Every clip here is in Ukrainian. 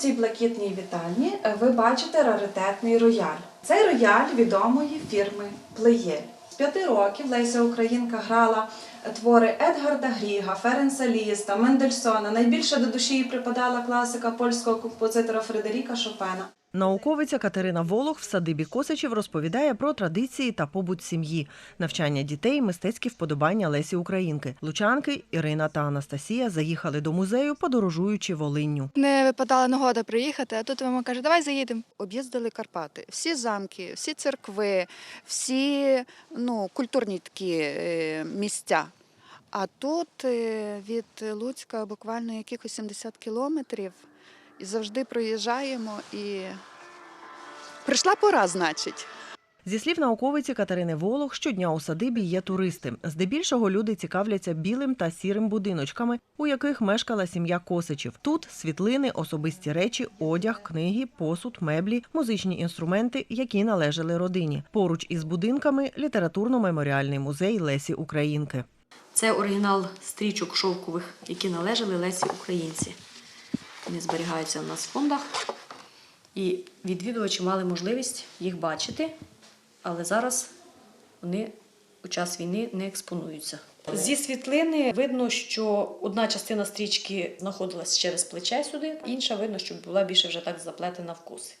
цій блакитній вітальні е, ви бачите раритетний рояль. Цей рояль відомої фірми Плеєль. З п'яти років Леся Українка грала твори Едгарда Гріга, Ференса Ліста, Мендельсона. Найбільше до душі їй припадала класика польського композитора Фредеріка Шопена. Науковиця Катерина Волох в садибі Косачів розповідає про традиції та побут сім'ї, навчання дітей, мистецькі вподобання Лесі Українки. Лучанки Ірина та Анастасія заїхали до музею, подорожуючи Волинню. Не випадала нагода приїхати, а тут мама каже, давай заїдемо. об'їздили Карпати. Всі замки, всі церкви, всі ну, культурні такі е, місця. А тут е, від Луцька буквально якихось 70 кілометрів. І завжди проїжджаємо і прийшла пора, значить. Зі слів науковиці Катерини Волох, щодня у садибі є туристи. Здебільшого люди цікавляться білим та сірим будиночками, у яких мешкала сім'я Косичів. Тут світлини, особисті речі, одяг, книги, посуд, меблі, музичні інструменти, які належали родині. Поруч із будинками літературно-меморіальний музей Лесі Українки. Це оригінал стрічок шовкових, які належали Лесі Українці. Вони зберігаються в нас в фондах. І відвідувачі мали можливість їх бачити, але зараз вони у час війни не експонуються. Зі світлини видно, що одна частина стрічки знаходилась через плече сюди, інша видно, що була більше вже так заплетена в коси.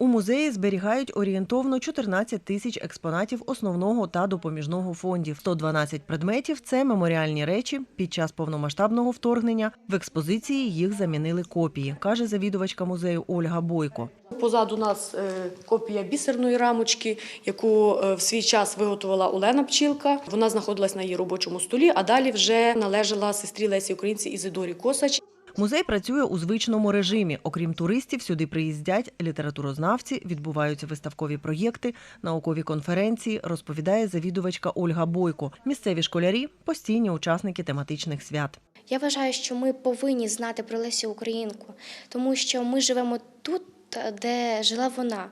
У музеї зберігають орієнтовно 14 тисяч експонатів основного та допоміжного фондів. 112 предметів це меморіальні речі. Під час повномасштабного вторгнення в експозиції їх замінили копії, каже завідувачка музею Ольга Бойко. Позаду нас е, копія бісерної рамочки, яку е, в свій час виготовила Олена Пчілка. Вона знаходилась на її робочому столі, а далі вже належала сестрі Лесі Українці Ізидорі Косач. Музей працює у звичному режимі. Окрім туристів, сюди приїздять літературознавці, відбуваються виставкові проєкти, наукові конференції, розповідає завідувачка Ольга Бойко. Місцеві школярі постійні учасники тематичних свят. Я вважаю, що ми повинні знати про Лесю Українку, тому що ми живемо тут, де жила вона,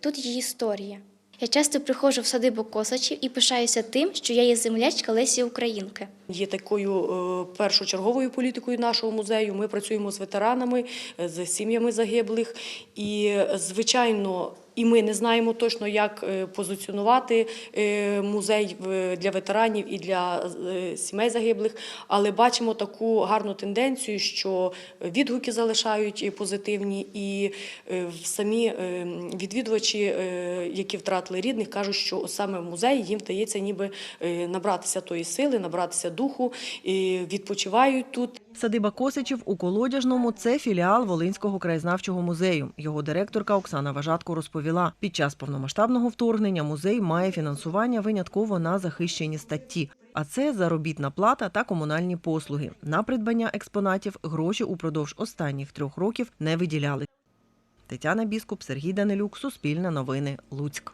тут її історія. Я часто приходжу в садибу Косачів і пишаюся тим, що я є землячка Лесі Українки. Є такою е, першочерговою політикою нашого музею. Ми працюємо з ветеранами, е, з сім'ями загиблих. І, е, звичайно, і ми не знаємо точно, як е, позиціонувати е, музей для ветеранів і для е, сімей загиблих, але бачимо таку гарну тенденцію, що відгуки залишають позитивні, і самі відвідувачі, які втратили рідних, кажуть, що саме в музеї їм вдається ніби набратися тої сили, набратися духу, і відпочивають тут. Садиба Косичів у Колодяжному це філіал Волинського краєзнавчого музею. Його директорка Оксана Важатко розповіла, під час повномасштабного вторгнення музей має фінансування винятково на захищені статті. А це заробітна плата та комунальні послуги. На придбання експонатів гроші упродовж останніх трьох років не виділяли. Тетяна Біскуп, Сергій Данилюк, Суспільне новини, Луцьк.